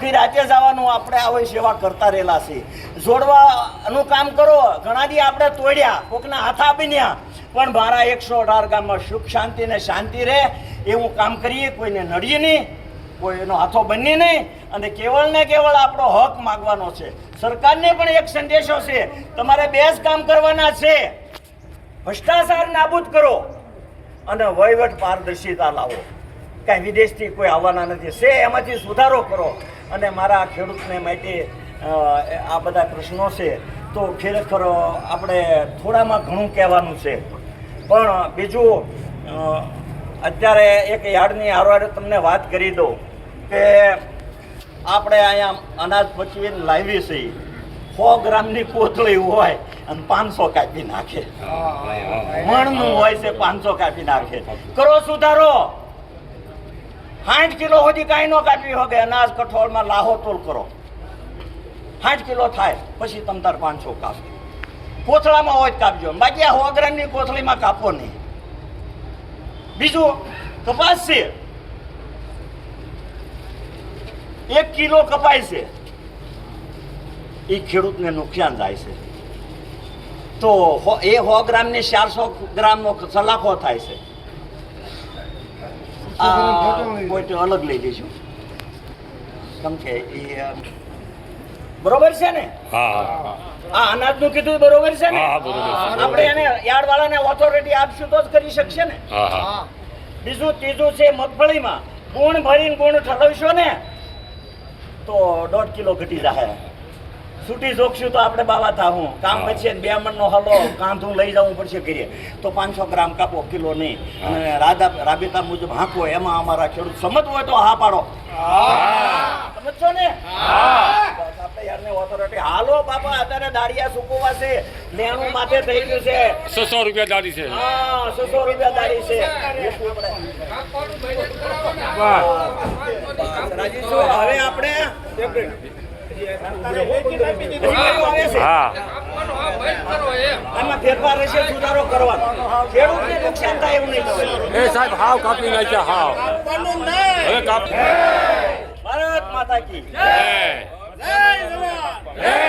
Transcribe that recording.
થી રાજ્ય જવાનું આપણે આવી સેવા કરતા રહેલા છે જોડવાનું કામ કરો. ઘણા દી આપણે તોડ્યા, કોકના હાથ આપી ન્યા. પણ મારા એકસો અઢાર ગામમાં સુખ, શાંતિ ને શાંતિ રહે એવું કામ કરીએ, કોઈને નડીએ નહીં કોઈ એનો હાથો બની નહીં. અને કેવળ ને કેવળ આપણો હક માગવાનો છે. સરકારને પણ એક સંદેશો છે, તમારે બે જ કામ કરવાના છે. ભ્રષ્ટાચાર નાબૂદ કરો અને વહીવટ પારદર્શિતા લાવો. કાંઈ વિદેશથી કોઈ આવવાના નથી. છે એમાંથી સુધારો કરો. અને મારા ખેડૂતને માટે આ બધા પ્રશ્નો છે. તો ખરેખર આપણે થોડામાં ઘણું કહેવાનું છે. પણ બીજું અત્યારે એક યાર્ડની હારવારે તમને વાત કરી દઉં કે આપણે અહીંયા અનાજ પચવીને લાવી છીએ. સો ગ્રામની કોથળી હોય અને પાંચસો કાપી નાખે. મણનું હોય છે પાંચસો કાપી નાખે. કરો સુધારો. સાઠ કિલો સુધી કાંઈ ન કાપી શકે અનાજ કઠોળમાં લાહો તોલ કરો. સાઠ કિલો થાય, પછી તમ તાર પાંચસો કાપજો કોથળામાં હોય જ કાપજો. બાકી આ સો ગ્રામની કોથળીમાં કાપો નહીં. બીજું, કપાસ છે. એક કિલો કપાય છે. એ ખેડૂતને નુકસાન જાય છે. તો એ સો ગ્રામની ચારસો ગ્રામનો સલાખો થાય છે. તો અલગ લઈ લઈશું કેમ કે એ બરોબર છે ને? હા આ અનાજનું કીધું બરોબર છે ને? હા, બરોબર છે. આપણે એને યાર્ડ વાળાને ઓથોરિટી આપશું તો જ કરી શકશે ને? હા હા. બીજું ત્રીજું છે મગફળીમાં. ગુણ ભરીને ગુણ ઠલવશો ને તો દોઢ કિલો ઘટી જાય છૂટી જોખશું તો આપણે બાવા થાવું કામ. પછી બે મણનો હલો કાંધું લઈ જવું પડશે કરીએ તો પાંચસો ગ્રામ કાપો કિલો નહીં. અને રાધા રાબેતા મુજબ હાંકવો એમાં અમારા ખેડૂત સમજવું હોય તો હા પાડો. સમજશો ને? હાલો બાપા અત્યારે દાળિયા સુકવવા છે. લેણું માથે થઈ ગયું છે. છસો રૂપિયા દાડી છે. હા છસો રૂપિયા છે. હવે આપણે? હા. ફેરફાર રહેશે સુધારો કરવાનો. ખેડૂતને નુકસાન થાય એવું નહીં એ સાહેબ હાવ કાપી નાખ્યા હાવ. હવે કાપ ભારત માતા કી. જય. જય કિસાન